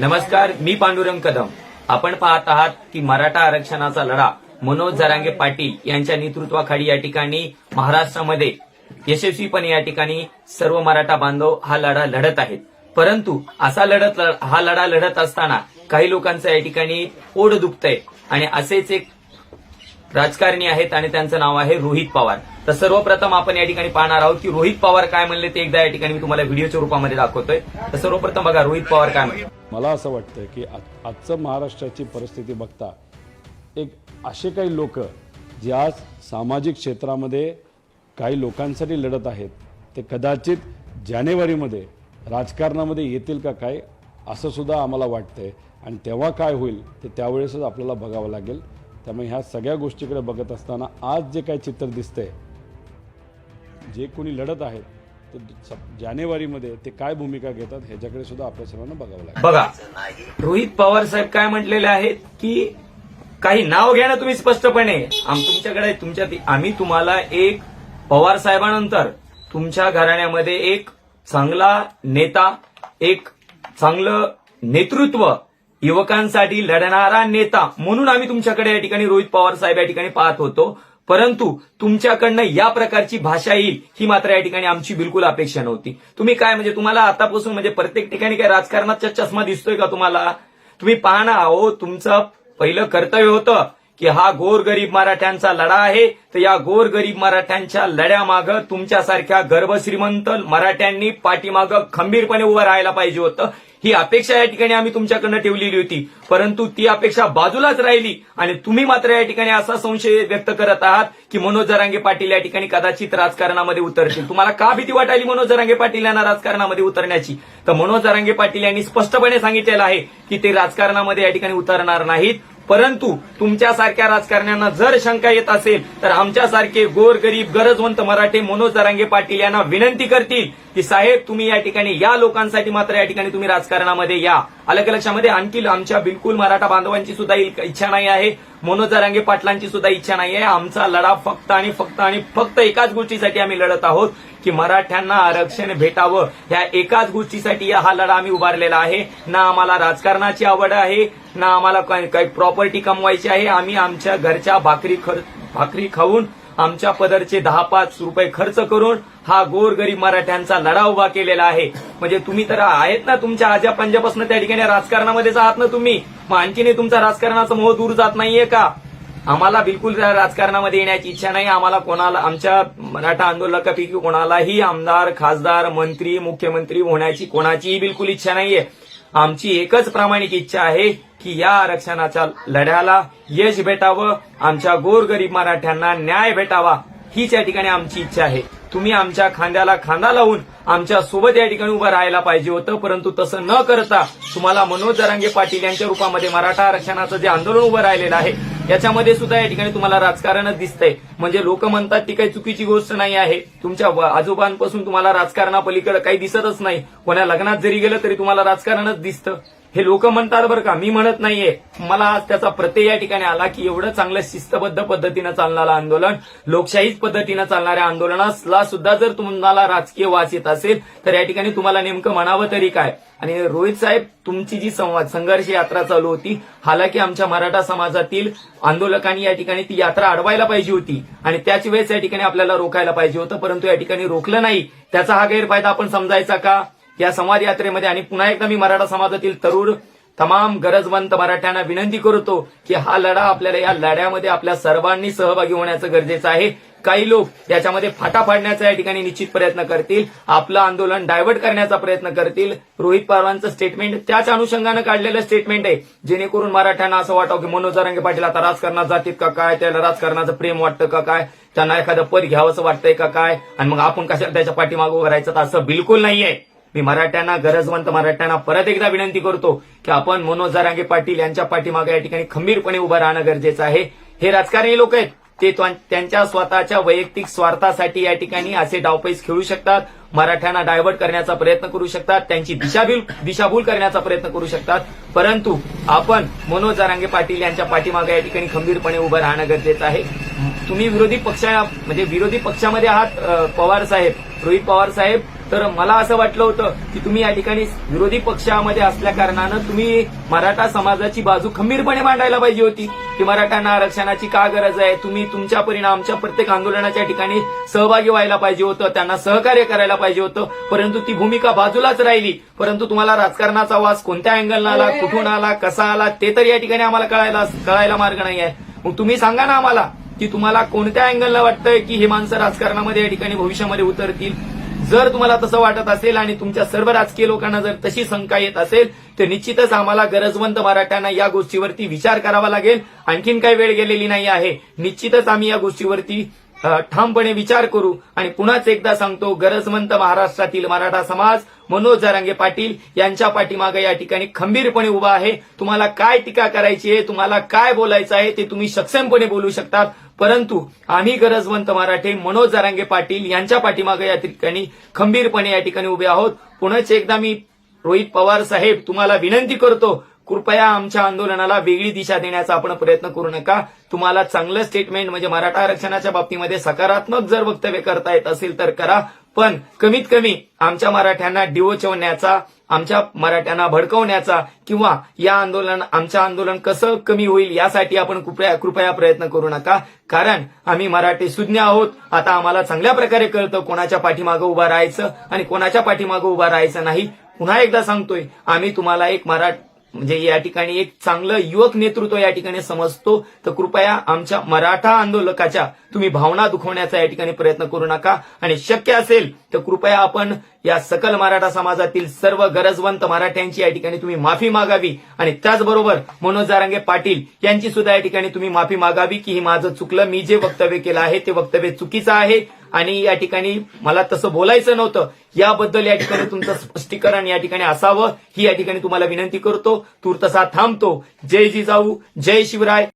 नमस्कार मी पांडुरंग कदम. आपण पाहत आहात की मराठा आरक्षणाचा लढा मनोज जरांगे पाटील यांच्या नेतृत्वाखाली या ठिकाणी महाराष्ट्रामध्ये यशस्वीपणे या ठिकाणी सर्व मराठा बांधव हा लढा लढत आहेत. परंतु असा लढत हा लढा लढत असताना काही लोकांचं या ठिकाणी ओढ दुखतंय आणि असेच एक राजकारणी आहेत आणि त्यांचं नाव आहे रोहित पवार. तर सर्वप्रथम आपण या ठिकाणी पाहणार आहोत की रोहित पवार काय म्हणले ते एकदा या ठिकाणी मी तुम्हाला व्हिडिओच्या रूपामध्ये दाखवतोय. तर सर्वप्रथम बघा रोहित पवार काय म्हणले. मला असं वाटतं की आ- आजचं महाराष्ट्राची परिस्थिती बघता एक असे काही लोक जे आज सामाजिक क्षेत्रामध्ये काही लोकांसाठी लढत आहेत ते कदाचित जानेवारीमध्ये राजकारणामध्ये येतील का काय असं सुद्धा आम्हाला वाटतंय. आणि तेव्हा काय होईल ते त्यावेळेसच आपल्याला बघावं लागेल. त्यामुळे ह्या सगळ्या गोष्टीकडे बघत असताना आज जे काही चित्र दिसतंय जे कोणी लढत आहेत तर जानेवारीमध्ये ते काय भूमिका घेतात ह्याच्याकडे सुद्धा आपल्या सर्वांना बघावं लागेल. बघा रोहित पवार साहेब काय म्हटलेले आहेत की काही नाव घ्या ना तुम्ही स्पष्टपणे. तुमच्याकडे तुमच्या आम्ही तुम्हाला एक पवार साहेबानंतर तुमच्या घराण्यामध्ये एक चांगला नेता एक चांगलं नेतृत्व युवकांसाठी लढणारा नेता म्हणून आम्ही तुमच्याकडे या ठिकाणी रोहित पवार साहेब या ठिकाणी पाहत होतो. परंतु तुमच्याकडनं या प्रकारची भाषा येईल ही मात्र या ठिकाणी आमची बिलकुल अपेक्षा नव्हती. तुम्ही काय म्हणजे तुम्हाला आतापासून म्हणजे प्रत्येक ठिकाणी काय राजकारणाचा चष्मा दिसतोय का तुम्हाला? तुम्ही पहा ना अहो तुमचं पहिलं कर्तव्य होतं की हा गोरगरीब मराठ्यांचा लढा आहे तर या गोरगरीब मराठ्यांच्या लढ्यामागं तुमच्यासारख्या गर्भश्रीमंत मराठ्यांनी पाठीमागं खंबीरपणे उभं राहायला पाहिजे होतं. ही अपेक्षा या ठिकाणी आम्ही तुमच्याकडनं ठेवलेली होती. परंतु ती अपेक्षा बाजूलाच राहिली आणि तुम्ही मात्र या ठिकाणी असा संशय व्यक्त करत आहात की मनोज जरांगे पाटील या ठिकाणी कदाचित राजकारणामध्ये उतरतील. तुम्हाला का भीती वाटायली मनोज जरांगे पाटील यांना राजकारणामध्ये उतरण्याची? तर मनोज जरांगे पाटील यांनी स्पष्टपणे सांगितलेलं आहे की ते राजकारणामध्ये या ठिकाणी उतरणार नाहीत. परंतु तुमच्यासारख्या राजकारण्यांना जर शंका येत असेल तर आमच्यासारखे गोरगरीब गरजवंत मराठे मनोज जरांगे पाटील यांना विनंती करतील की साहेब तुम्ही या ठिकाणी या लोकांसाठी मात्र या ठिकाणी तुम्ही राजकारणामध्ये या. अलग लक्षामध्ये आणखी आमच्या बिलकुल मराठा बांधवांची सुद्धा इच्छा नाही आहे. मनोज जरांगे पाटलांची सुद्धा इच्छा नाही आहे. आमचा लढा फक्त आणि फक्त आणि फक्त एकाच गोष्टीसाठी आम्ही लढत आहोत की मराठ्यांना आरक्षण भेटावं. ह्या एकाच गोष्टीसाठी हा लढा आम्ही उभारलेला आहे. ना आम्हाला राजकारणाची आवड आहे ना आम्हाला काही प्रॉपर्टी कमवायची आहे. आम्ही आमच्या घरच्या भाकरी भाकरी खाऊन आमच्या पदरचे दहा पाच रुपये खर्च करून हा गोरगरीब मराठ्यांचा लढा उभा केलेला आहे. म्हणजे तुम्ही तर आहेत ना तुमच्या आज्या पंजापासून त्या ठिकाणी राजकारणामध्येच आहात ना तुम्ही? मग आणखीनही तुमचा राजकारणाचा मोह दूर जात नाहीये का? आम्हाला बिलकुल राजकारणामध्ये येण्याची इच्छा नाही. आम्हाला कोणाला आमच्या मराठा आंदोलकापैकी कोणालाही आमदार खासदार मंत्री मुख्यमंत्री होण्याची कोणाचीही बिलकुल इच्छा नाहीये. आमची एकच प्रामाणिक इच्छा आहे की या आरक्षणाच्या लढ्याला यश भेटावं आमच्या गोरगरीब मराठ्यांना न्याय भेटावा हीच या ठिकाणी आमची इच्छा आहे. तुम्ही आमच्या खांद्याला खांदा लावून आमच्यासोबत या ठिकाणी उभं राहायला पाहिजे होतं परंतु तसं न करता तुम्हाला मनोज जरांगे पाटील यांच्या रूपामध्ये मराठा आरक्षणाचं जे आंदोलन उभं राहिलेलं आहे याच्यामध्ये सुद्धा या ठिकाणी तुम्हाला राजकारणच दिसतंय. म्हणजे लोक म्हणतात ती काही चुकीची गोष्ट नाही आहे. तुमच्या आजोबांपासून तुम्हाला राजकारणापलीकडे काही दिसतच नाही. कोणा लग्नात जरी गेलं तरी तुम्हाला राजकारणच दिसतं. हे लोक म्हणतात बरं का मी म्हणत नाहीये. मला आज त्याचा प्रत्यय या ठिकाणी आला की एवढं चांगलं शिस्तबद्ध पद्धतीनं चालणारं आंदोलन लोकशाहीच पद्धतीनं चालणाऱ्या आंदोलनाला सुद्धा जर तुम्हाला राजकीय वाच येत असेल तर या ठिकाणी तुम्हाला नेमकं म्हणावं तरी काय? आणि रोहित साहेब तुमची जी संवाद संघर्ष यात्रा चालू होती हालाकी आमच्या मराठा समाजातील आंदोलकांनी या ठिकाणी ती यात्रा अडवायला पाहिजे होती. आणि त्याच वेळेस या ठिकाणी आपल्याला रोखायला पाहिजे होतं परंतु या ठिकाणी रोखलं नाही. त्याचा हा गैरफायदा आपण समजायचा का? या संवाद यात्रेमध्ये आणि पुन्हा एकदा मी मराठा समाजातील तरुण तमाम गरजवंत मराठ्यांना विनंती करतो की हा लढा आपल्याला या लढ्यामध्ये आपल्या सर्वांनी सहभागी होण्याचं गरजेचं आहे. काही लोक याच्यामध्ये फाटा फाडण्याचा या ठिकाणी निश्चित प्रयत्न करतील आपलं आंदोलन डायव्हर्ट करण्याचा प्रयत्न करतील. रोहित पवारांचं स्टेटमेंट त्याच अनुषंगानं काढलेलं स्टेटमेंट आहे. जेणेकरून मराठ्यांना असं वाटावं की मनोज रंगे पाटील आता राजकारणात जातील का काय? त्याला राजकारणाचं प्रेम वाटतं का काय? त्यांना एखादं पद घ्यावंसं वाटतंय का काय? आणि मग आपण कशाला त्याच्या पाठीमागं करायचं तर असं बिलकुल नाहीये. मी मराठ्यांना गरजवंत मराठ्यांना परत एकदा विनंती करतो की आपण मनोज जरांगे पाटील यांच्या पाठीमागे या ठिकाणी खंबीरपणे उभं राहणं गरजेचं आहे. हे राजकारणी लोक आहेत. ते त्यांच्या स्वतःच्या वैयक्तिक स्वार्थासाठी या ठिकाणी असे डावपैस खेळू शकतात. मराठ्यांना डायव्हर्ट करण्याचा प्रयत्न करू शकतात. त्यांची दिशाभूल दिशाभूल करण्याचा प्रयत्न करू शकतात. परंतु आपण मनोज जरांगे पाटील यांच्या पाठीमागे या ठिकाणी खंबीरपणे उभं राहणं गरजेचं आहे. तुम्ही विरोधी पक्षा म्हणजे विरोधी पक्षामध्ये आहात पवार साहेब. रोहित पवार साहेब तर मला असं वाटलं होतं की तुम्ही या ठिकाणी विरोधी पक्षामध्ये असल्या कारणानं तुम्ही मराठा समाजाची बाजू खंबीरपणे मांडायला पाहिजे होती. की मराठ्यांना आरक्षणाची का गरज आहे? तुम्ही तुमच्या परिणाम आमच्या प्रत्येक आंदोलनाच्या ठिकाणी सहभागी व्हायला पाहिजे होतं त्यांना सहकार्य करायला पाहिजे होतं. परंतु ती भूमिका बाजूलाच राहिली. परंतु तुम्हाला राजकारणाचा वास कोणत्या अँगलनं आला कुठून आला कसा आला ते तर या ठिकाणी आम्हाला कळायला कळायला मार्ग नाही आहे. मग तुम्ही सांगा ना आम्हाला की तुम्हाला कोणत्या अँगलला वाटतंय की हे माणसं राजकारणामध्ये या ठिकाणी भविष्यामध्ये उतरतील? जर तुम्हाला तसं वाटत असेल आणि तुमच्या सर्व राजकीय लोकांना जर तशी शंका येत असेल तर निश्चितच आम्हाला गरजवंत मराठ्यांना या गोष्टीवरती विचार करावा लागेल. आणखीन काही वेळ गेलेली नाही आहे. निश्चितच आम्ही या गोष्टीवरती ठामपणे विचार करू. आणि पुन्हाच एकदा सांगतो गरजवंत महाराष्ट्रातील मराठा समाज मनोज जरांगे पाटील यांच्या पाठीमागे या ठिकाणी खंबीरपणे उभा आहे. तुम्हाला काय टीका करायची आहे तुम्हाला काय बोलायचं आहे ते तुम्ही सक्षमपणे बोलू शकतात. परंतु आम्ही गरजवंत मराठे मनोज जारांगे पाटील यांच्या पाठीमागे या ठिकाणी खंबीरपणे या ठिकाणी उभे आहोत. पुन्हाच एकदा मी रोहित पवार साहेब तुम्हाला विनंती करतो कृपया आमच्या आंदोलनाला वेगळी दिशा देण्याचा आपण प्रयत्न करू नका. तुम्हाला चांगलं स्टेटमेंट म्हणजे मराठा आरक्षणाच्या बाबतीमध्ये सकारात्मक जर वक्तव्य करता येत असेल तर करा. पण कमीत कमी आमच्या मराठ्यांना डिवचवण्याचा आमच्या मराठ्यांना भडकवण्याचा किंवा या आंदोलन आमच्या आंदोलन कसं कमी होईल यासाठी आपण कृपया कृपया प्रयत्न करू नका. कारण आम्ही मराठी सुज्ञ आहोत. आता आम्हाला चांगल्या प्रकारे कळतं कोणाच्या पाठीमागं उभं राहायचं आणि कोणाच्या पाठीमागं उभं राहायचं नाही. पुन्हा एकदा सांगतोय आम्ही तुम्हाला एक मराठ म्हणजे या ठिकाणी एक चांगलं युवक नेतृत्व या ठिकाणी समजतो. तर कृपया आमच्या मराठा आंदोलकाच्या तुम्ही भावना दुखवण्याचा या ठिकाणी प्रयत्न करू नका. आणि शक्य असेल तर कृपया आपण या सकल मराठा समाजातील सर्व गरजवंत मराठ्यांची या ठिकाणी तुम्ही माफी मागावी. आणि त्याचबरोबर मनोज जारांगे पाटील यांची सुद्धा या ठिकाणी तुम्ही माफी मागावी की हे माझं चुकलं मी जे वक्तव्य केलं आहे ते वक्तव्य चुकीचं आहे. आणि या ठिकाणी मला तसं बोलायचं नव्हतं. याबद्दल या ठिकाणी तुमचं स्पष्टीकरण या ठिकाणी असावं. ही या ठिकाणी तुम्हाला विनंती करतो. तूर्तसा थांबतो. जय जिजाऊ जय शिवराय.